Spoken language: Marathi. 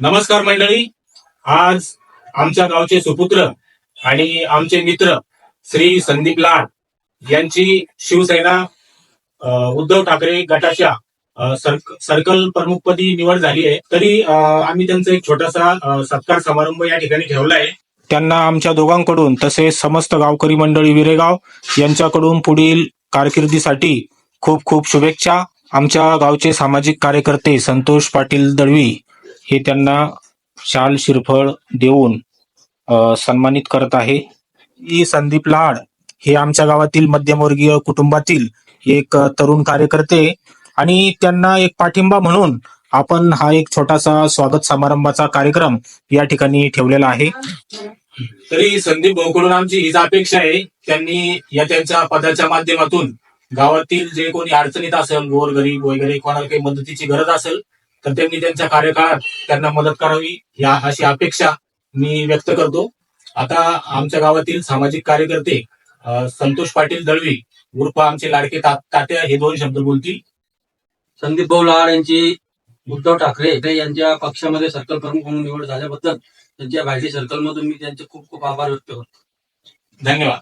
नमस्कार मंडळी. आज आमच्या गावचे सुपुत्र आणि आमचे मित्र श्री संदीप लाड यांची शिवसेना उद्धव ठाकरे गटाच्या सर्क- सर्कल प्रमुखपदी निवड झाली आहे. तरी आम्ही त्यांचा एक छोटासा सत्कार समारंभ या ठिकाणी ठेवला आहे. त्यांना आमच्या दोघांकडून तसेच समस्त गावकरी मंडळी विरेगाव यांच्याकडून पुढील कारकिर्दीसाठी खूप खूप शुभेच्छा. आमच्या गावचे सामाजिक कार्यकर्ते संतोष पाटील दळवी हे त्यांना शाल शिरफळ देऊन सन्मानित करत आहे. ई. संदीप लाड हे आमच्या गावातील मध्यमवर्गीय कुटुंबातील एक तरुण कार्यकर्ते आणि त्यांना एक पाठिंबा म्हणून आपण हा एक छोटासा स्वागत समारंभाचा कार्यक्रम या ठिकाणी ठेवलेला आहे. तरी संदीप भाऊकडून आमची हीच अपेक्षा आहे. त्यांनी या त्यांच्या पदाच्या माध्यमातून गावातील जे कोणी अडचणीत असेल गोरगरीब वगैरे कोणाला काही मदतीची गरज असेल तर त्यांनी त्यांच्या कार्यकाळात त्यांना मदत करावी या अशी अपेक्षा मी व्यक्त करतो. आता आमच्या गावातील सामाजिक कार्यकर्ते संतोष पाटील दळवी उर्फ आमचे लाडके तात्या हे दोन शब्द बोलतील. संदीप भाऊ लाड यांची उद्धव ठाकरे हे यांच्या पक्षामध्ये सर्कल प्रमुख म्हणून निवड झाल्याबद्दल त्यांच्या भायटी सर्कल मधून मी त्यांचे खूप खूप आभार व्यक्त करतो. धन्यवाद.